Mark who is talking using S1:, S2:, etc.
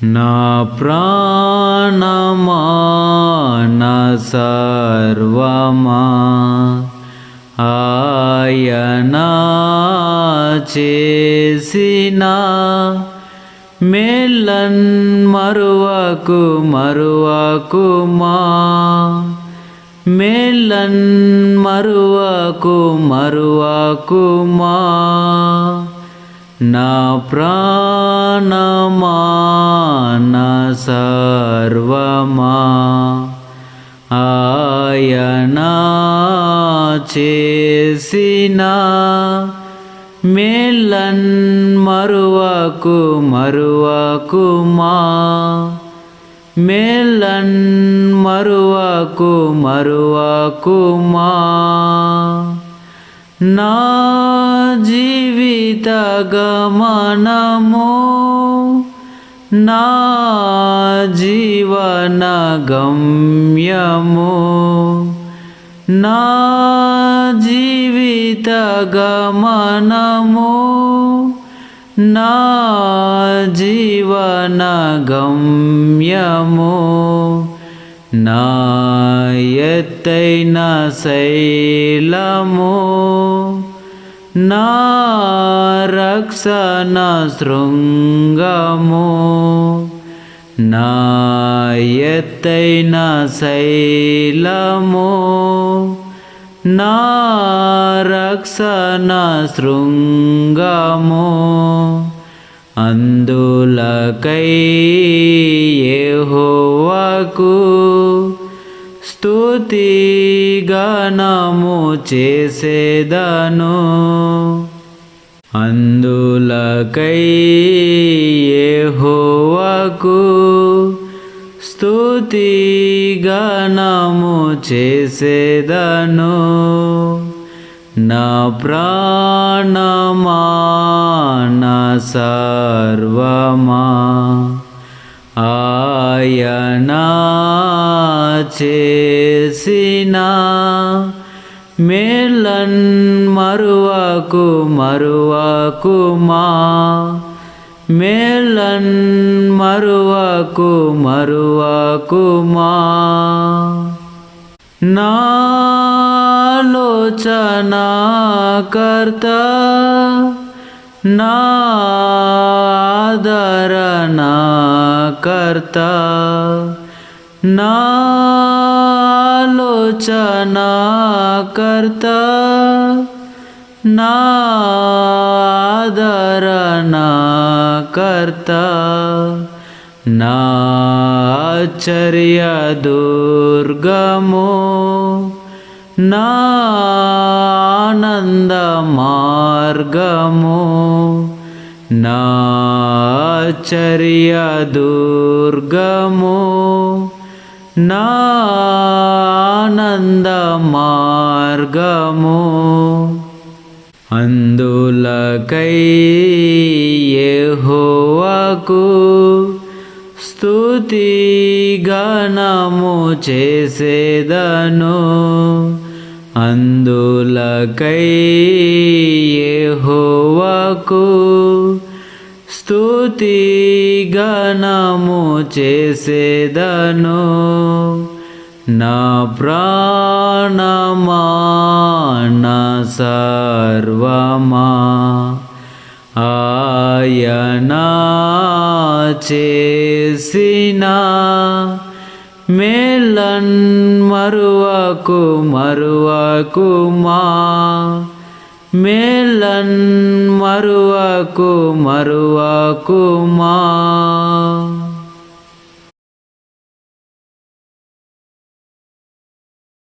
S1: నా ప్రాణమా నా సర్వమా ఆయనా చేసిన మేలన్ మరువకు మరువకుమా మేలన్ మరువకు మరువకుమా నా ప్రాణమా చేసిన మేలన్ మరువకు మరువకు మా. మేలన్ మరువకు మరువకు మా. నా జీవిత గమనము నా జీవన గమ్యము నా జీవిత గమనము నా జీవన గమ్యము. నా ఎత్తైన శైలము. నా రక్షణ శృంగము. నా నారక్షణ నా శృంగము అందులకై ఏహోవకు స్తుతి గణము చేసేదను. అందులకై హోవకు స్థుతి గణము చేసేదను. నా ప్రాణమా నా సర్వమా. ఆయనా చేసిన మేలన్ మరువకు మరువకుమా. మేలన్ మరువకు మరువకుమా? నాలోచన కర్త నాదరణ కర్త నాలోచన కర్త నాదరణ కర్త నాచర్య దుర్గము నానంద మార్గము నాచర్య దుర్గము నానంద నాకు స్థుతి స్తుతి గణము చేసేదను. అందులకై హోవకు స్తుతి గణము చేసేదను. నా ప్రాణమా నా సర్వమా ఆయనా చేసిన మేలన్ మరువకు మరువకు మా. మేలన్ మరువకు మరువకు మా.